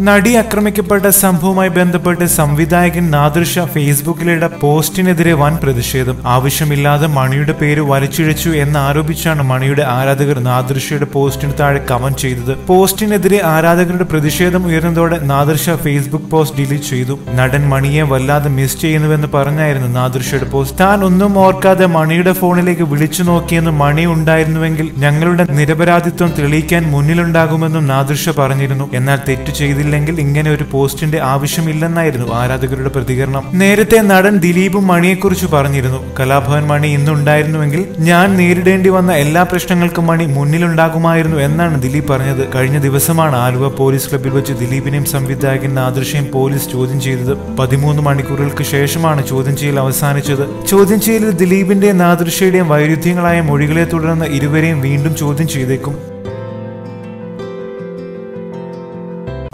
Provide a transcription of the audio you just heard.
നടി ആക്രമിക്കപ്പെട്ട സംഭവവുമായി ബന്ധപ്പെട്ട് സംവിധായകൻ നാദൃഷ ഫേസ്ബുക്കിലിട്ട പോസ്റ്റിനെതിരെ വൻ പ്രതിഷേധം. ആവശ്യമില്ലാതെ മണിയുടെ പേര് വലിച്ചിഴച്ചു എന്ന് ആരോപിച്ചാണ് മണിയുടെ ആരാധകർ നാദൃഷയുടെ പോസ്റ്റിന് താഴെ കമന്റ് ചെയ്തത്. പോസ്റ്റിനെതിരെ ആരാധകരുടെ പ്രതിഷേധം ഉയർന്നതോടെ നാദൃഷ ഫേസ്ബുക്ക് പോസ്റ്റ് ഡിലീറ്റ് ചെയ്തു. നടൻ മണിയെ വല്ലാതെ മിസ് ചെയ്യുന്നുവെന്ന് പറഞ്ഞായിരുന്നു നാദൃഷയുടെ പോസ്റ്റ്. താൻ ഒന്നും ഓർക്കാതെ മണിയുടെ ഫോണിലേക്ക് വിളിച്ചു നോക്കിയെന്ന് മണി ഉണ്ടായിരുന്നുവെങ്കിൽ ഞങ്ങളുടെ നിരപരാധിത്വം തെളിയിക്കാൻ മുന്നിലുണ്ടാകുമെന്നും നാദൃഷ പറഞ്ഞിരുന്നു. എന്നാൽ തെറ്റ് ചെയ്തില്ലെങ്കിൽ ഇങ്ങനെ ഒരു പോസ്റ്റിന്റെ ആവശ്യമില്ലെന്നായിരുന്നു ആരാധകരുടെ പ്രതികരണം. നേരത്തെ നടൻ ദിലീപും മണിയെക്കുറിച്ച് പറഞ്ഞിരുന്നു. കലാഭവൻ മണി ഇന്നുണ്ടായിരുന്നുവെങ്കിൽ ഞാൻ നേരിടേണ്ടി വന്ന എല്ലാ പ്രശ്നങ്ങൾക്കും മണി മുന്നിലുണ്ടാകുമായിരുന്നു എന്നാണ് ദിലീപ് പറഞ്ഞത്. കഴിഞ്ഞ ദിവസമാണ് ആലുവ പോലീസ് ക്ലബ്ബിൽ വെച്ച് ദിലീപിനെയും സംവിധായകൻ നാദൃശ്യം പോലീസ് ചോദ്യം ചെയ്തത്. പതിമൂന്ന് മണിക്കൂറുകൾക്ക് ശേഷമാണ് ചോദ്യം ചെയ്യൽ അവസാനിച്ചത്. ചോദ്യം ചെയ്യലിൽ ദിലീപിന്റെയും നാദൃശ്യയുടെയും വൈരുദ്ധ്യങ്ങളായ മൊഴികളെ തുടർന്ന് ഇരുവരെയും വീണ്ടും ചോദ്യം ചെയ്തേക്കും.